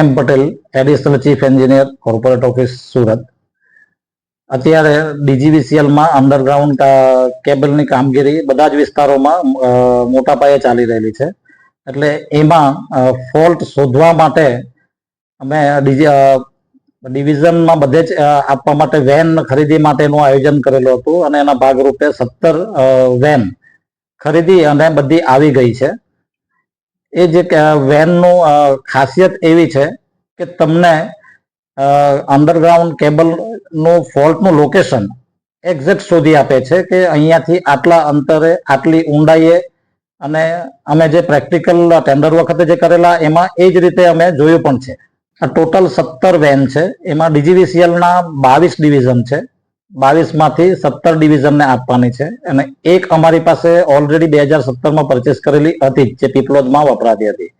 M Patel additional chief engineer corporate office Surat અત્યારે ડીજીવીસીએલમાં underground કેબલની કામગીરી બધા જ વિસ્તારોમાં મોટા પાયે ચાલી રહેલી છે. એટલે એમાં ફોલ્ટ શોધવા માટે અમે ડીજી ડિવિઝનમાં બધે જ આપવા માટે વેન ખરીદી માટેનું આયોજન કરેલું હતું અને એના ભાગરૂપે સત્તર વેન ખરીદી અને બધી આવી ગઈ છે. એ જે વેનનું ખાસિયત એવી છે કે તમને અંડરગ્રાઉન્ડ કેબલનું ફોલ્ટનું લોકેશન એક્ઝેક્ટ શોધી આપે છે કે અહીંયાથી આટલા અંતરે, આટલી ઊંડાઈએ અને અમે જે પ્રેક્ટિકલ ટેન્ડર વખતે જે કરેલા, એમાં એ જ રીતે અમે જોયું પણ છે. આ ટોટલ સત્તર વેન છે. એમાં ડીજીવીસીએલના બાવીસ ડિવિઝન છે. બાવીસમાંથી સત્તર ડિવિઝનને આપવાની છે અને એક અમારી પાસે ઓલરેડી બે હજાર સત્તરમાં પરચેસ કરેલી હતી જ, પીપલોદમાં વપરાતી હતી.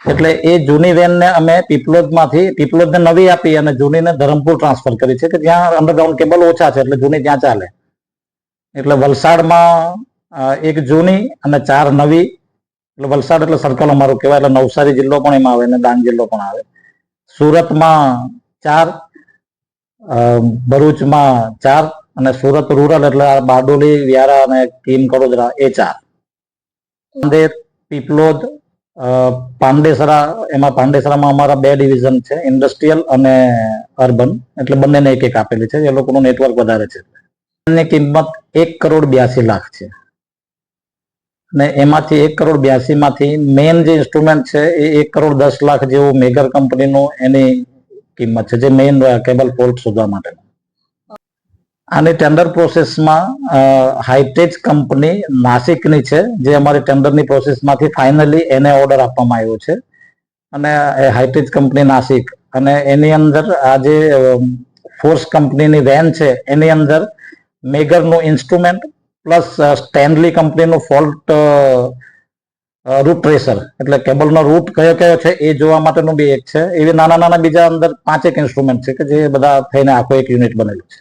એટલે એ જૂની વેનને અમે પીપલોદમાંથી પીપલોદને નવી આપી અને જૂનીને ધરમપુર ટ્રાન્સફર કરી છે કે જ્યાં અંડરગ્રાઉન્ડ કેબલ ઓછા છે એટલે જૂની ત્યાં ચાલે. એટલે વલસાડમાં એક જૂની અને ચાર નવી. એટલે વલસાડ એટલે સર્કલ અમારું કહેવાય એટલે નવસારી જિલ્લો પણ એમાં આવે અને ડાંગ જિલ્લો પણ આવે. સુરતમાં ચાર ભરૂચમાં ચાર અને સુરત રૂરલ એટલે બારડોલી, વ્યારા અને કિમ કડોદરા એ ચાર. નાંદેડ પીપલોદ પાંડેસરા, એમાં પાંડેસરામાં અમારા બે ડિવિઝન છે, ઇન્ડસ્ટ્રીયલ અને અર્બન, એટલે બંનેને એક એક આપેલી છે, એ લોકોનું નેટવર્ક વધારે છે. એની કિંમત એક કરોડ બ્યાસી લાખ છે. ને એમાંથી એક કરોડ બ્યાસી માંથી મેઇન જે ઇન્સ્ટ્રુમેન્ટ છે, એ એક કરોડ દસ લાખ જેવું મેગર કંપનીનું એની કિંમત છે, જે મેઇન કેબલ ફોલ્ટ શોધવા માટે આની ટેન્ડર પ્રોસેસમાં હાઈટેજ કંપની નાસિકની છે, જે અમારી ટેન્ડરની પ્રોસેસમાંથી ફાઇનલી એને ઓર્ડર આપવામાં આવ્યો છે. અને એ કંપની નાસિક. અને એની અંદર, આ જે ફોર્સ કંપનીની વેન છે, એની અંદર મેગરનું ઇન્સ્ટ્રુમેન્ટ પ્લસ સ્ટેનલી કંપનીનું ફોલ્ટ રૂટ ટ્રેસર એટલે કેબલનો રૂટ કયો કયો છે એ જોવા માટેનું બી એક છે. એવી નાના નાના બીજા અંદર પાંચેક ઇન્સ્ટ્રુમેન્ટ છે કે જે બધા થઈને આખો એક યુનિટ બનેલું છે.